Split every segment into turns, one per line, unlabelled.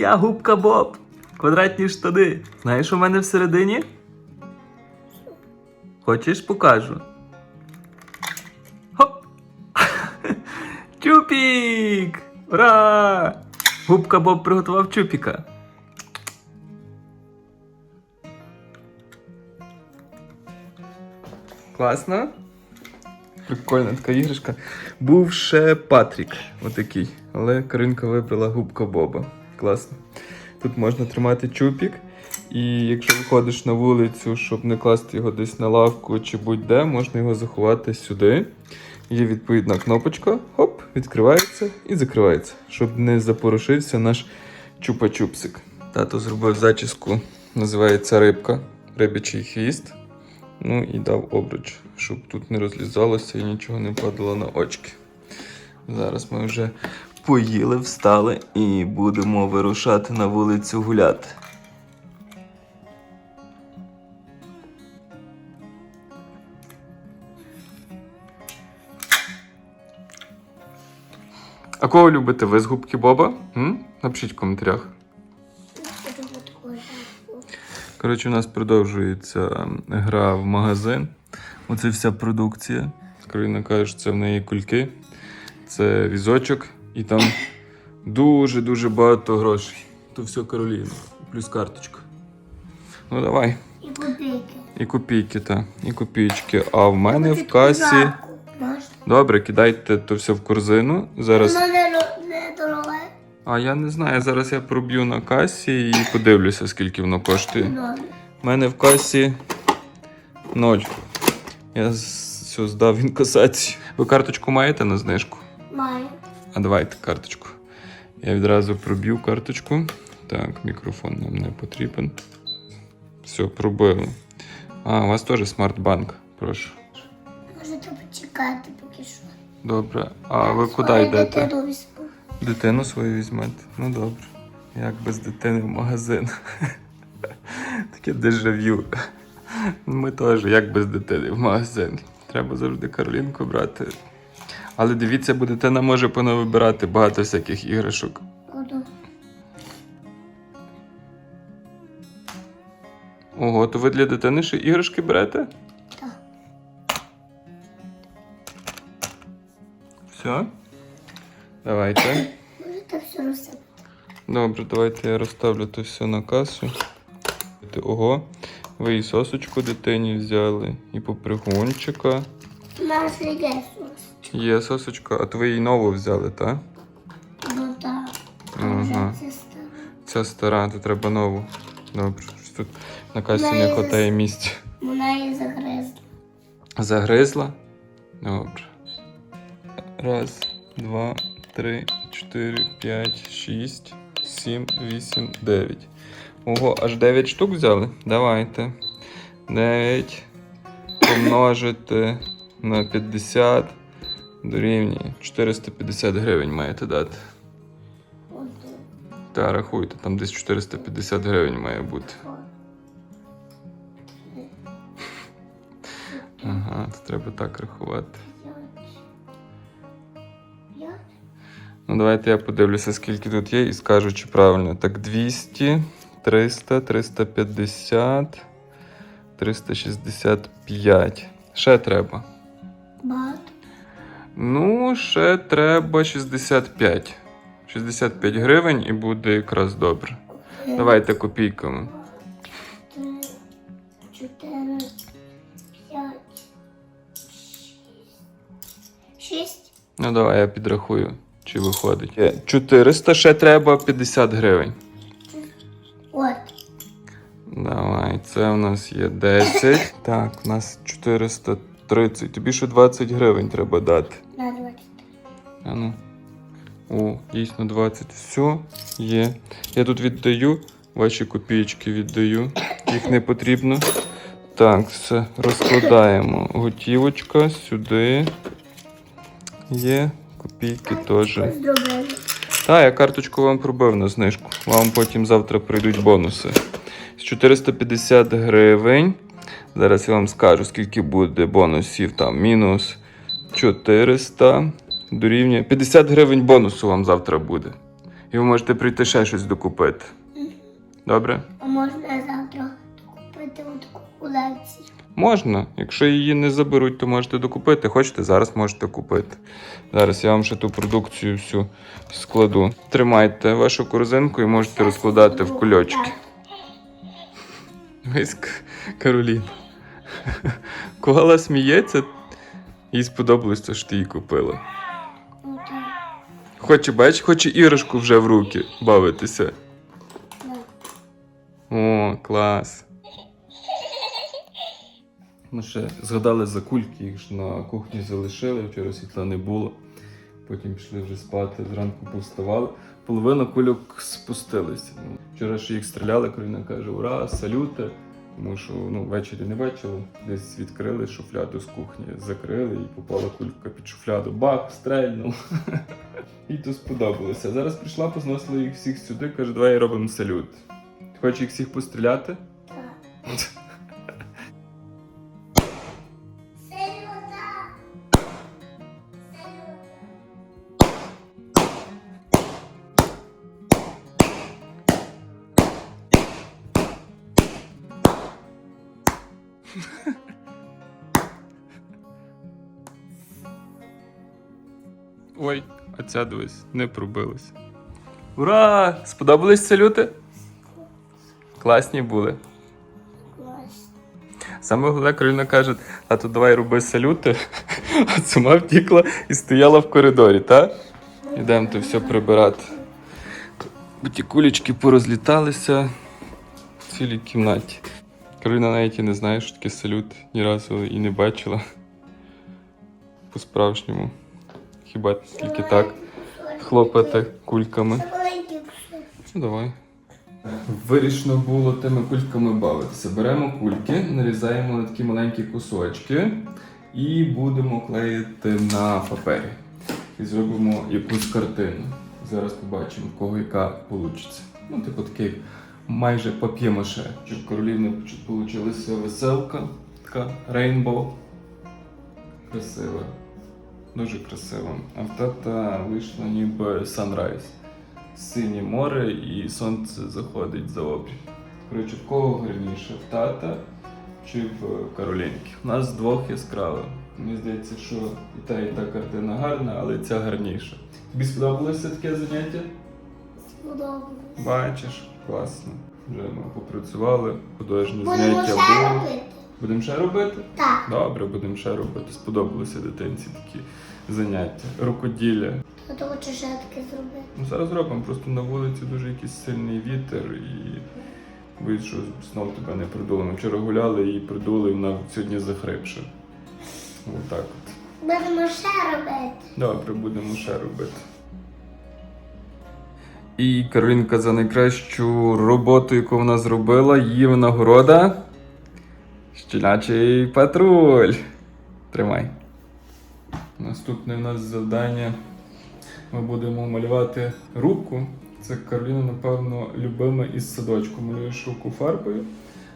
Я, губка Боб. Квадратні штани. Знаєш, в мене всередині? Хочеш, покажу. Хоп! Чупік! Ура! Губка Боб приготував чупіка. Класно? Прикольна така іграшка. Був ще Патрік, отакий. Але Каринка вибрала губка Боба. Класно. Тут можна тримати чупік. І якщо виходиш на вулицю, щоб не класти його десь на лавку чи будь-де, можна його заховати сюди. Є відповідна кнопочка, хоп, відкривається і закривається, щоб не запорошився наш чупа-чупсик. Тато зробив зачіску, називається рибка, рибячий хвіст. Ну і дав обруч, щоб тут не розлізалося і нічого не падало на очки. Зараз ми вже поїли, встали і будемо вирушати на вулицю гуляти. А кого любите ви з губки Боба? М? Напишіть в коментарях. Коротше, у нас продовжується ем, гра в магазин. Оце вся продукція. Карина каже, що це в неї кульки, це візочок, і там дуже-дуже багато грошей. То все Кароліна, плюс карточка. Ну давай.
І копійки.
І копійки, та, і копійки. А в мене в касі. Добре, кидайте то все в корзину. Зараз. А я не знаю, зараз я проб'ю на касі і подивлюся, скільки воно коштує. У мене в касі ноль. Я все здав інкасацію. Ви карточку маєте на знижку? А давайте карточку. Я відразу проб'ю карточку. Так, мікрофон нам не потрібен. Все, пробили. А, у вас теж смартбанк, прошу.
Можете почекати поки що.
Добре. А ви куди йдете?
дитину візьму.
Дитину свою візьмете. Ну добре. Як без дитини в магазин. Таке дежавю. Ми теж, як без дитини в магазин. Треба завжди Каролінку брати. Але дивіться, бо дитина може понавибирати багато всяких іграшок. Ого, то ви для дитини ще іграшки берете?
Так.
Все? Давайте.
Можете все розсипати.
Добре, давайте я розставлю то все на касу. Ого, ви і сосочку дитині взяли, і попригунчика.
У нас є сос.
Є сосочка, а її нову взяли, так?
Ну так.
Ага.
це стало.
Ця стара, то треба нову. Добре, тут на касі не вистачає місця.
Вона її загризла.
Загризла? Добре. Раз, два, три, чотири, п'ять, шість, сім, вісім, дев'ять. Ого, аж 9 штук взяли? Давайте. 9 помножити на 50 дорівнює 450 гривень маєте дати. Та рахуйте, там десь 450 гривень має бути. Ага, то треба так рахувати. Ну, давайте я подивлюся, скільки тут є, і скажу, чи правильно. Так, 200, 300, 350, 365. Ще треба.
Багато.
Ну, ще треба 65. 65 гривень і буде якраз добре. Давайте копійками.
Три, чотири, п'ять, шість. Шість.
Ну, давай я підрахую, чи виходить. Є 400, ще треба 50 гривень.
От.
Давай, це у нас є 10. Так, у нас 430. Тобі ще 20 гривень треба дати. А ну. О, дійсно 20. Все, є. Я тут віддаю, ваші копійки віддаю. Їх не потрібно. Так, все, розкладаємо. Готівочка сюди. Є. Копійки теж. Так, я карточку вам пробив на знижку. Вам потім завтра прийдуть бонуси. З 450 гривень. Зараз я вам скажу, скільки буде бонусів. Там мінус 400, дорівнює 50 гривень бонусу вам завтра буде. І ви можете прийти ще щось докупити. Добре?
А можна завтра купити таку колекцію.
Можна. Якщо її не заберуть, то можете докупити. Хочете, зараз можете купити. Зараз я вам ще ту продукцію всю складу. Тримайте вашу корзинку і можете розкладати в кульочки. Ось К- Кароліна. Коала сміється, їй сподобалось що ти їй купила. Хоче, бач, хоче іграшку вже в руки бавитися. О, клас. Ми ще згадали за кульки, їх ж на кухні залишили, вчора світла не було. Потім пішли вже спати, зранку повставали. Половина кульок спустилися. Вчора ще їх стріляли, Кароліна каже, ура, салюти. Тому що ну, ввечері не бачили. Десь відкрили шуфляду з кухні, закрили і попала кулька під шуфляду. Бах, стрельнув. І то сподобалося. Зараз прийшла, позносила їх всіх сюди, каже, давай робимо салют. Хочеш їх всіх постріляти?
Так.
Ой, а ця дивись, не пробилась. Ура! Сподобались салюти? Класні були. Саме головне, Кароліна каже, а то давай роби салюти, а сама втікла і стояла в коридорі, так? Ідемо то все прибирати. Бо ті кулечки порозліталися в цілій кімнаті. Кароліна навіть і не знає, що таке салют, ні разу і не бачила. По-справжньому. Хіба тільки так хлопати кульками. Ну, давай. Вирішено було тими кульками бавитися. Беремо кульки, нарізаємо на такі маленькі кусочки і будемо клеїти на папері. І зробимо якусь картину. Зараз побачимо, в кого яка вийде. Ну, типу такий майже пап'є-маше. Щоб в Кароліни вийшла веселка, така рейнбоу. Красива. Дуже красиво. А в тата вийшло ніби санрайз синє море і сонце заходить за обрій. Коротше, в кого гарніше? В тата чи в Каролінки? У нас двох яскраво. Мені здається, що і та, і та картина гарна, але ця гарніша. Тобі сподобалося таке заняття?
Сподобалось.
Бачиш, класно. Вже ми попрацювали, художні
Будемо
заняття було. Будемо ще робити?
Так.
Добре, будемо ще робити. Сподобалося дитинці такі заняття. Рукоділля.
А то хочу ще таке зробити.
Ну, зараз зробимо, просто на вулиці дуже якийсь сильний вітер і боюсь, що знову тебе не придуло. Ми вчора гуляли і придули, і вона сьогодні захрипша. Отак от.
Будемо ще робити.
Добре, будемо ще робити. І Каролінка за найкращу роботу, яку вона зробила, її винагорода. Щелячий патруль. Тримай. Наступне в нас завдання. Ми будемо малювати руку. Це Кароліна, напевно, любиме із садочку. Малюєш руку фарбою,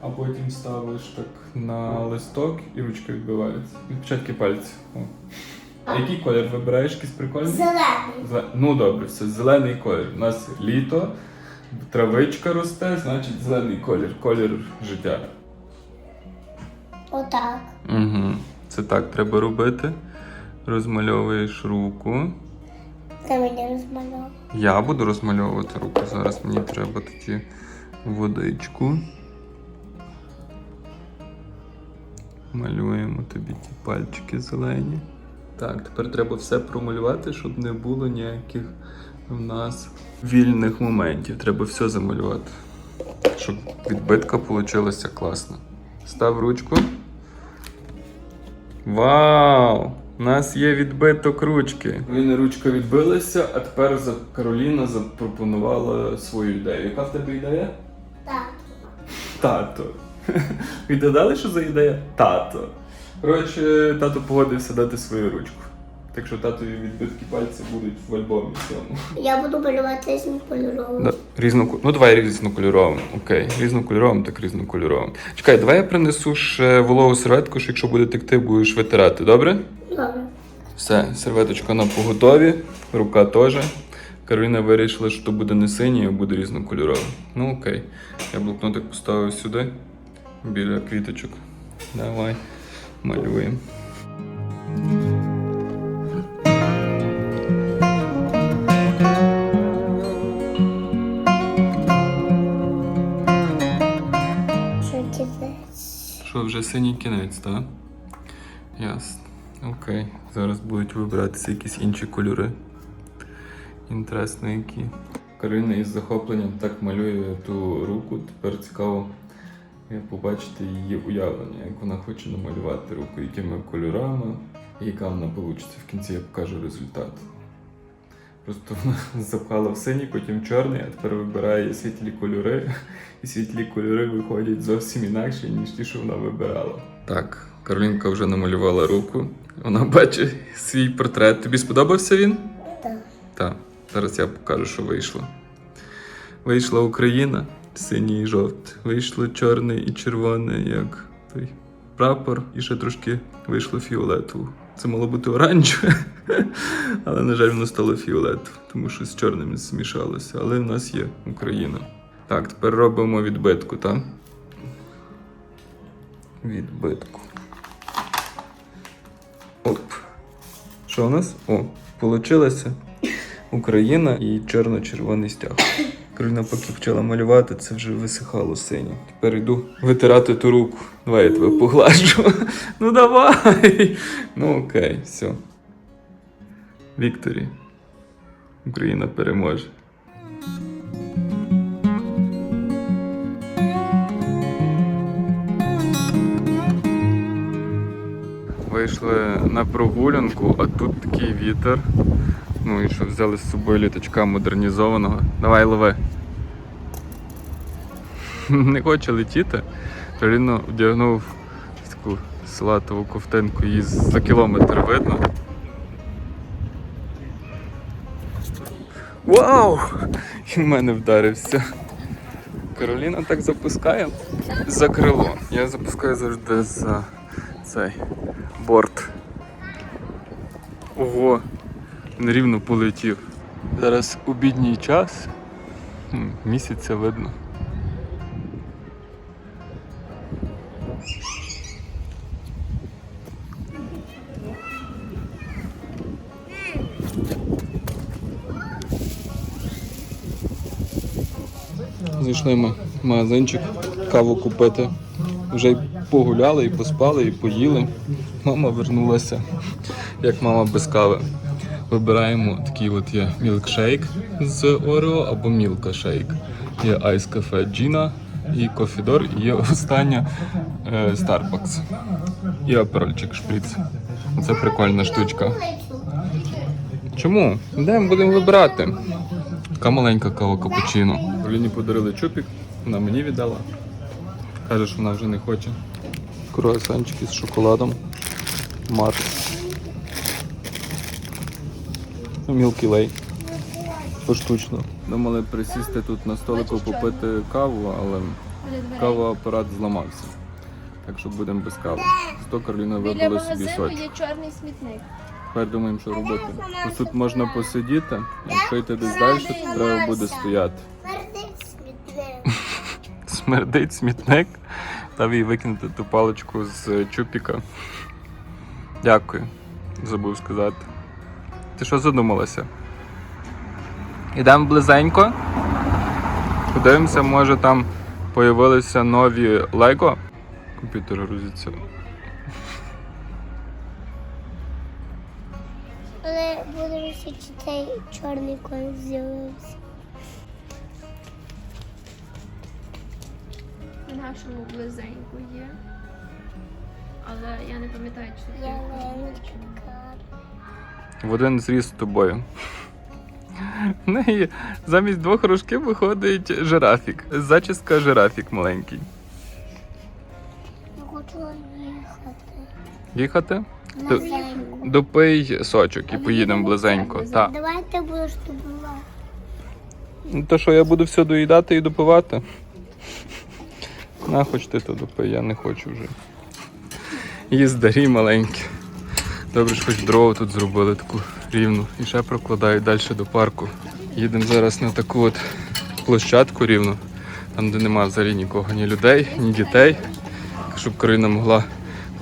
а потім ставиш так на листок і ручка відбивається. Відпечатки пальців. О. Який колір вибираєш? Якийсь прикольний?
Зелений.
Зеле- Ну добре, все, зелений колір. У нас літо, травичка росте, значить зелений колір, колір життя.
Отак.
Угу. Це так треба робити. Розмальовуєш руку.
Це мені розмальовував.
Я буду розмальовувати руку. Зараз мені треба такі водичку. Малюємо тобі ті пальчики зелені. Так, тепер треба все промалювати, щоб не було ніяких в нас вільних моментів. Треба все замалювати. Щоб відбитка вийшла класно. Став ручку. Вау! У нас є відбиток ручки. Він ручка відбилася, а тепер за Кароліна запропонувала свою ідею. Яка в тебе ідея?
Тато.
Тато. Відгадали, що за ідея? Тато. Коротше, тато погодився дати свою ручку. Так що татові відбитки пальців будуть в альбомі цьому.
Я буду малювати різнокольоровим.
Да, різноку... Ну давай різнокольоровим. Окей, різнокольоровим, так різнокольоровим. Чекай, давай я принесу ще вологу серветку, що якщо буде текти, будеш витирати, добре?
Добре.
Все, серветочка на поготові, рука теж. Кароліна вирішила, що то буде не синій, а буде різнокольоровий. Ну окей. Я блокнотик поставив сюди, біля квіточок. Давай, малюємо. Вже синій кінець, так? Ясно. Окей. Зараз будуть вибиратися якісь інші кольори. Інтересно. Карина із захопленням так малює ту руку. Тепер цікаво побачити її уявлення, як вона хоче намалювати руку, якими кольорами, яка вона вийде. В кінці я покажу результат. Просто вона запхала в синій, потім чорний, а тепер вибирає світлі кольори, і світлі кольори виходять зовсім інакше, ніж ті, що вона вибирала. Так, Каролінка вже намалювала руку. Вона бачить свій портрет. Тобі сподобався він?
Так.
Так. Зараз я покажу, що вийшло. Вийшла Україна, синій і жовтий. Вийшло чорне і червоне, як той прапор, і ще трошки вийшло фіолетово. Це мало бути оранжеве, але, на жаль, воно стало фіолетовим, тому що з чорним змішалося. Але в нас є Україна. Так, тепер робимо відбитку, так? Відбитку. Оп. Що у нас? О, получилося. Україна і чорно-червоний стяг. Кароліна поки почала малювати, це вже висихало синє. Тепер йду витирати ту руку. Давай я тебе поглажу. Ну давай. Ну окей, все. Вікторі. Україна переможе. Вийшли на прогулянку, а тут такий вітер. Ну і що взяли з собою літачка модернізованого. Давай лови. Не хоче летіти. Рівно вдягнув таку салатову ковтинку, її за кілометр видно. Вау! І в мене вдарився. Кароліна так запускає за крило. Я запускаю завжди за цей борт. Ого, рівно полетів. Зараз обідній час. Місяця видно. Зайшли ми в магазинчик каву купити. Вже й погуляли, і поспали, і поїли. Мама вернулася, як мама без кави. Вибираємо такий от є мілкшейк з Орео або мілка шейк. Є айс кафе Джіна і кофідор, і є остання е, Starbucks. І аперольчик шприц. Це прикольна штучка. Чому? Йдемо, будемо вибирати. Така маленька кава капучино. Оліні подарили чупік, вона мені віддала. Каже, що вона вже не хоче. Круасанчики з шоколадом. Марс. Мілкий лей. Поштучно. Думали присісти тут на столику попити каву, але кавоапарат зламався. Так що будемо без кави. 100 Карліна
Біля
вибили собі сочок.
є чорний смітник.
Тепер думаємо, що робити. Ось тут можна посидіти, якщо йти десь далі, то треба буде стояти.
Твердий смітник.
Смердить смітник. Дав їй викинути ту паличку з чупіка. Дякую. Забув сказати. Ти що задумалася? Ідемо близенько. Подивимося, може там появилися нові Лего. Комп'ютер грузиться.
Але подивися, чи цей чорний конь з'явився.
В нашому близеньку є. Але я не пам'ятаю, чи це.
Ялиночка.
В один зріст з тобою. В неї замість двох рожків виходить жирафік. Зачіска жирафік маленький.
Я хочу їхати.
Їхати?
Близенько.
Допий сочок і поїдемо близенько. Так.
Давай будеш добувати.
Ну то що, я буду все доїдати і допивати? На, хоч ти то допий, я не хочу вже. Їздарі маленькі. Добре, що хоч дрова тут зробили таку рівну. І ще прокладають далі до парку. Їдемо зараз на таку от площадку рівну, там, де нема взагалі нікого, ні людей, ні дітей, щоб Карина могла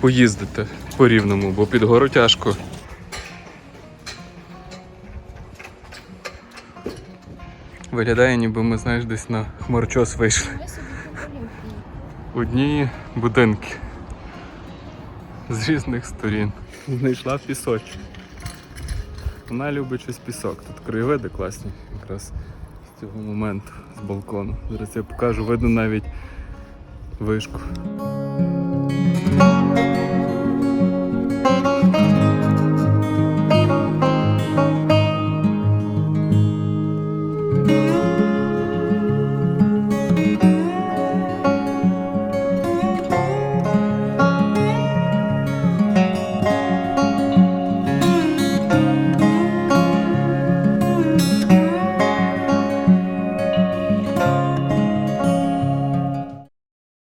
поїздити по рівному, бо під гору тяжко. Виглядає, ніби ми, знаєш, десь на хмарчос вийшли. Одні будинки з різних сторін. Знайшла пісочок. Вона любить щось пісок. Тут краєвиди класні якраз з цього моменту, з балкону. Зараз я покажу, видно навіть вишку.